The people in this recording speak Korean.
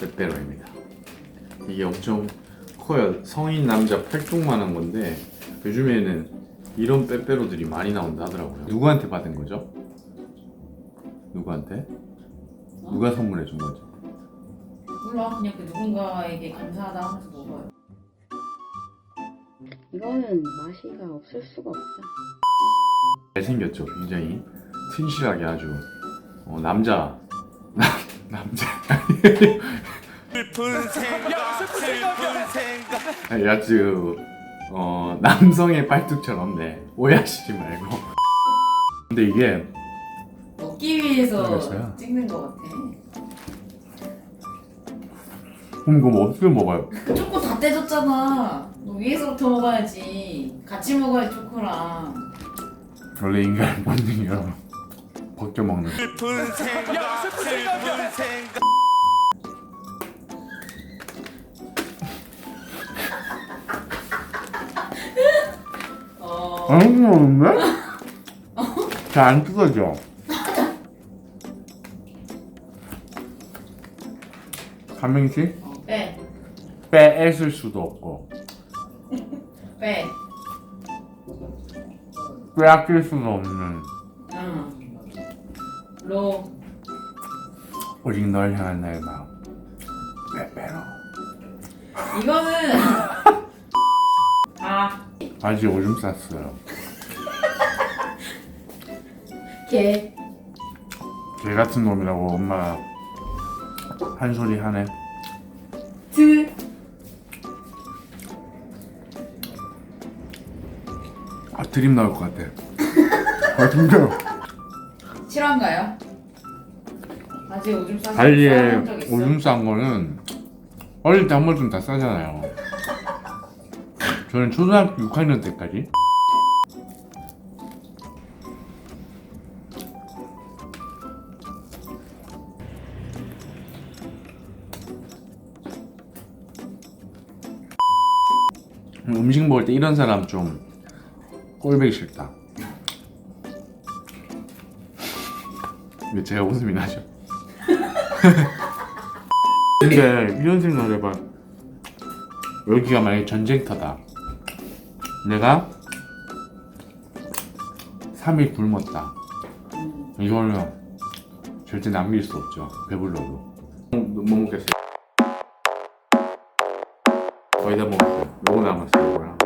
빼빼로입니다. 이게 엄청 커요. 성인 남자 팔뚝만 한 건데 요즘에는 이런 빼빼로들이 많이 나온다 하더라고요. 누구한테 받은 거죠? 누구한테? 누가 선물해 준 거죠? 몰라 그냥 그 누군가에게 감사하다 하면서 먹어요. 이거는 맛이가 없을 수가 없다. 잘생겼죠, 굉장히 튼실하게 아주 어, 남자 남, 남자 슬픈 생각 슬픈 생각 아주 어, 남성의 팔뚝처럼 네 오해하시지 말고 근데 이게 먹기 위해서 그랬어요? 찍는 것 같아. 그럼 이거 뭐 어떻게 먹어요? 그 초코 다 떼줬잖아. 너 위에서부터 먹어야지. 같이 먹어야지 초코랑. 원래 인간 본능이요 벗겨 먹는 슬픈 생각 슬픈 생각 어. 안 먹는데? 잘안 뜯어져 삼행시? 어, 빼. 빼앗을 수도 없고 빼. 빼앗길 수도 없는 응. 로. 오직 널 향한 나의 마음 빼빼로 이거는 아. 바지 오줌 쌌어요 개. 개 같은 놈이라고 엄마가 한 소리 하네 드. 아 드림 나올 것 같아 아 진짜 실화인가요? 아직 오줌 적 있어? 오줌 싼 거는 어릴 때 한 번쯤 다 싸잖아요 저는 초등학교 6학년 때까지 음식 먹을 때 이런 사람 좀 꼴보기 싫다. 왜 제가 웃음이 나죠? 근데 이런 생각을 해봐. 여기가 만약에 전쟁터다. 내가 3일 굶었다. 이거는 절대 남길 수 없죠. 배불러도. 못 먹겠어요. 거의 다 먹었어요. 요거 남았어요. 이거랑.